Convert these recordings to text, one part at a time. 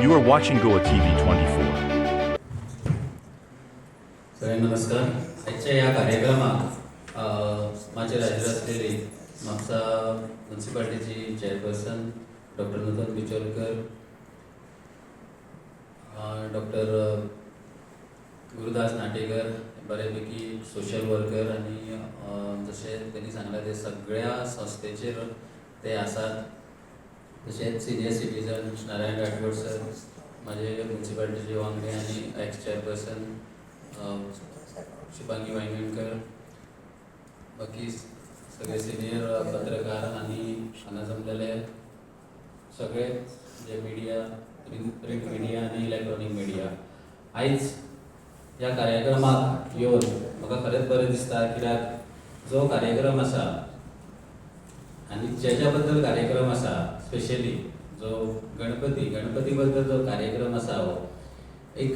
You are watching Goa TV 24. सगळ्यांना नमस्कार आजच्या या कार्यक्रमात माझे हाजीर असलेले Mapusa म्युन्सिपाल्टीची chairperson doctor Nutan Bicholkar doctor Gurudas Natekar बऱ्यापैकी सोशल वर्कर आणि जशें जसे त्यांनी सांगला ते सगळ्या संस्थेचेर ते आसात तशेंच senior citizen Narayan Rathod sir माझे म्युन्सिपाल्टीचे वांगडी आणि एक्स चेअरपर्सन शुभांगी वांगणकर बाकी सगळे सिनियर पत्रकार आणि हांगा जमलेले सगळे जे मिडिया प्रिंट मिडिया आणि इलेक्ट्रॉनिक मिडिया आयज ह्या कार्यक्रमाक येवन म्हाका खरेंच बरें दिसता कित्याक जो कार्यक्रम आसा आनी जेच्या बद्दल कार्यक्रम आसा स्पेशली जो गणपती गणपती बद्दल जो कार्यक्रम आसा हो एक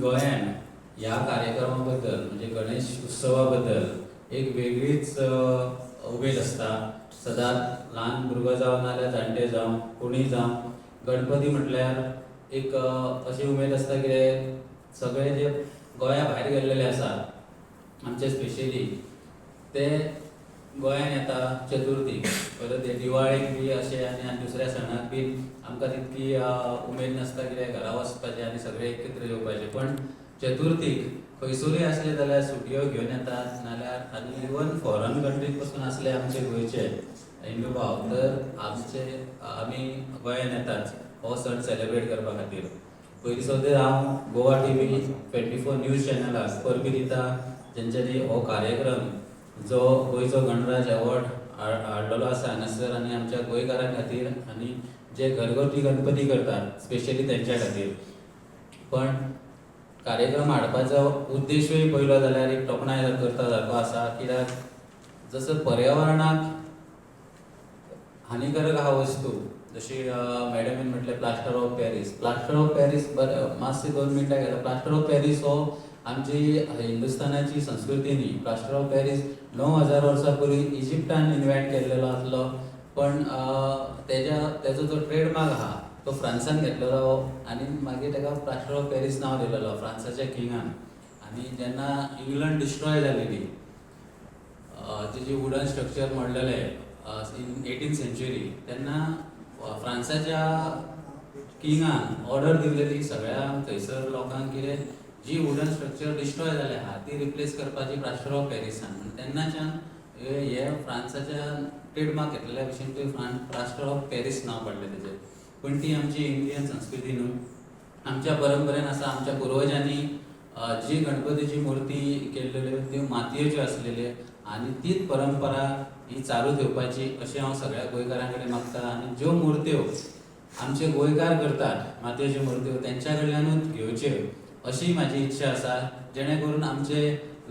गोंयान ह्या कार्यक्रमा बद्दल म्हणजे गणेश उत्सवा बद्दल एक वेगळीच उमेद आसता सदांच ल्हान भुरगो जावं नाल्यार जाणटे जावं कोणीय जावं गणपती म्हटल्यार एक अशी उमेद आसता की सगळे जे गोंया भायर गेल्लेले आसा आमचे स्पेशली ते गोंयान येता चतुर्थीक परत दिवाळीक दिवाळेक बी अशें आनी आनी दुसऱ्या सणाक बी आमकां तितकी उमेद नासता कित्याक? घरा वचपाचें आनी सगळे एकत्र येवपाचे. पण चतुर्थीक खंयसरूय आसले जाल्यार सुटयो घेवन येतात नाल्यार आनी इवन फॉरन कंट्रीजपासून आसले आमचे गोंयचे हिंदू भाव तर आमचे आमी गोंयान येतात हो सण सेलिब्रेट करपा खातीर. पयलीं सद्या हांव Goa T V twenty four news चॅनलाक परबी दिता जेंच्यांनी हो कार्यक्रम जो गोंयचो गणराज अवॉर्ड हाडलेलो आसा हांगासर आनी आमच्या गोंयकारां खातीर आनी जे घरगुती गणपती करतात स्पेशली तेंच्या खातीर. पण कार्यक्रम हाडपाचो उद्देशूय पयलो जाल्यार एक तोखणाय करता सारको आसा कित्याक जसो पर्यावरणाक हानिकारक आहा वस्तू जशी मॅडमीन म्हटलें plaster of Paris. Plaster of Paris बरें मातशें दोन मिनटां घेता प्लास्टर ऑफ पॅरीस हो आमची हिंदुस्थानाची संस्कृती न्ही प्लास्टर ऑफ पॅरीस णव हजार वर्सां पयलीं इजिप्टान इन्व्हेंट केल्लेलो आसलो पण तेज्या तेजो जो ट्रेडमार्क आहा तो फ्रांसान घेतलेलो हो. आनी मागीर ताका प्लास्टर ऑफ पॅरीस नांव दिलेलो फ्रांसाच्या किंगान. आनी जेन्ना इंग्लंड डिस्ट्रॉय जालेली तेजी वुडन स्ट्रक्चर मोडलेले इन एटीन सेंच्युरी तेन्ना फ्रांसाच्या किंगान ऑर्डर दिल्लेली सगळ्या थंयसर लोकांक कितें जी वुडन स्ट्रक्चर डिस्ट्रॉय जाले आहा ती रिप्लेस करपाची प्लास्टर ऑफ पॅरिसान तेन्नाच्यान हे फ्रांसाच्या ट्रेडमार्क घेतलेल्या भशेन ते फ्रांस प्लास्टर ऑफ पॅरीस नांव पडलें तेजें पण ती आमची इंडियन संस्कृती न्हू. आमच्या परंपरेन आसा आमच्या पुर्वजांनी जी गणपतीची मुर्ती केल्लेल्यो त्यो मातयेच्यो आसलेल्यो आनी तीच परंपरा ही चालू ठेवपाची अशें हांव सगळ्या गोंयकारां कडेन मागता. आनी ज्यो मुर्त्यो आमचे गोंयकार करतात मातयेच्यो मुर्त्यो तेंच्या कडल्यानूच घेवच्यो. अशी म्हाजी इच्छा आसा जेणे करून आमचे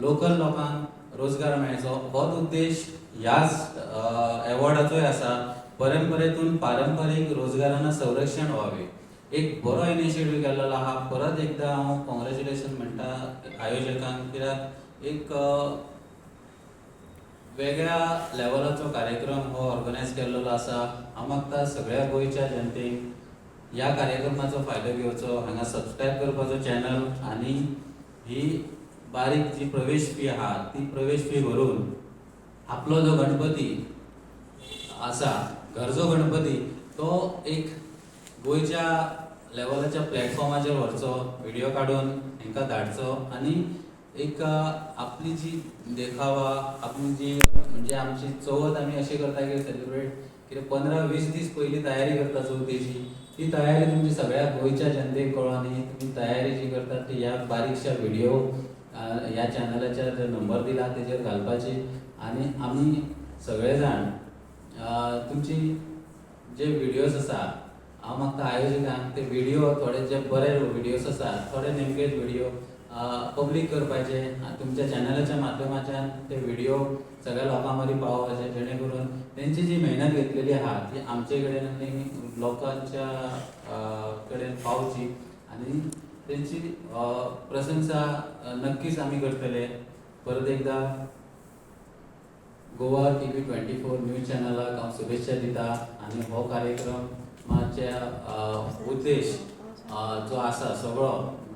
लोकल लोकांक रोजगार मेळचो होच उद्देश ह्याच एवॉर्डाचोय आसा परंपरेतून पारंपारीक रोजगारांना संरक्षण व्हावे. एक बरो इनिशिएटीव केल्लो आहा परत एकदां हांव कॉंग्रेच्युलेशन म्हणटा आयोजकांक कित्याक एक वेगळ्या लेवलाचो कार्यक्रम हो ऑर्गनायज केल्लो आसा हांव मागता सगळ्या गोंयच्या जनतेक ह्या कार्यक्रमाचो फायदो घेवचो हांगा सबस्क्रायब करपाचो चॅनल आनी ही बारीक जी प्रवेश फी आहा ती प्रवेश फी भरून आपलो जो गणपती आसा घरचो गणपती तो एक गोंयच्या लेवलाच्या प्लॅटफॉर्माचेर व्हरचो व्हिडिओ काडून हांकां धाडचो आनी एक आपली जी देखावा आपली जी म्हणजे आमची चवथ आमी अशी करता की सेलिब्रेट की पंदरा वीस दीस पहिली तयारी करता चवथीची ती तयारी तुमची सगळ्या गोंयच्या जनतेक न्ही तुमी तयारी जी करतात ती ह्या बारीकशा व्हिडिओ ह्या चॅनलाच्या जो नंबर दिला तेजेर घालपाची. आनी आमी सगळे जाण तुमची जे व्हिडिओज आसा हांव म्हाका आयोजकांक ते व्हिडिओ थोडे जे बरे व्हिडिओज आसा थोडे नेमकेच व्हिडिओ पब्लीक करपाचे तुमच्या चॅनलाच्या माध्यमाच्यान ते व्हिडिओ सगळ्या लोकां मदीं पावोवपाचे जेणे करून तेंची जी मेहनत घेतलेली आहा ती आमचे कडेन आनी लोकांच्या कडेन पावची आनी तेंची प्रशंसा नक्कीच आमी करतले. परत एकदा Goa T V twenty four news चॅनलाक हांव शुभेच्छा दिता. आनी हो कार्यक्रम माझ्या उद्देश जो आसा सगळो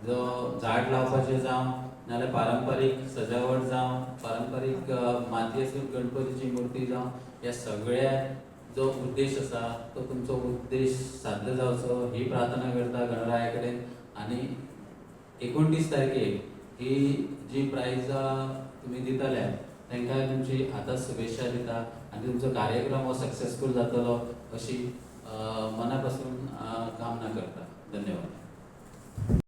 जो झाड लावपाचें जावं नाल्यार पारंपारीक सजावट जावं पारंपारीक अ, मातयेसून गणपतीची मुर्ती जावं ह्या सगळ्या जो उद्देश आसा तो तुमचो उद्देश साध्य जावचो ही प्रार्थना करता गणराया कडेन आनी एकोणतीस तारखेक ही जी प्रायजां तुमी दितले तांकां तुमची आतांच शुभेच्छा दिता. आनी तुमचो कार्यक्रम हो सक्सेसफूल जातलो अशी मना पासून कामना करता. धन्यवाद.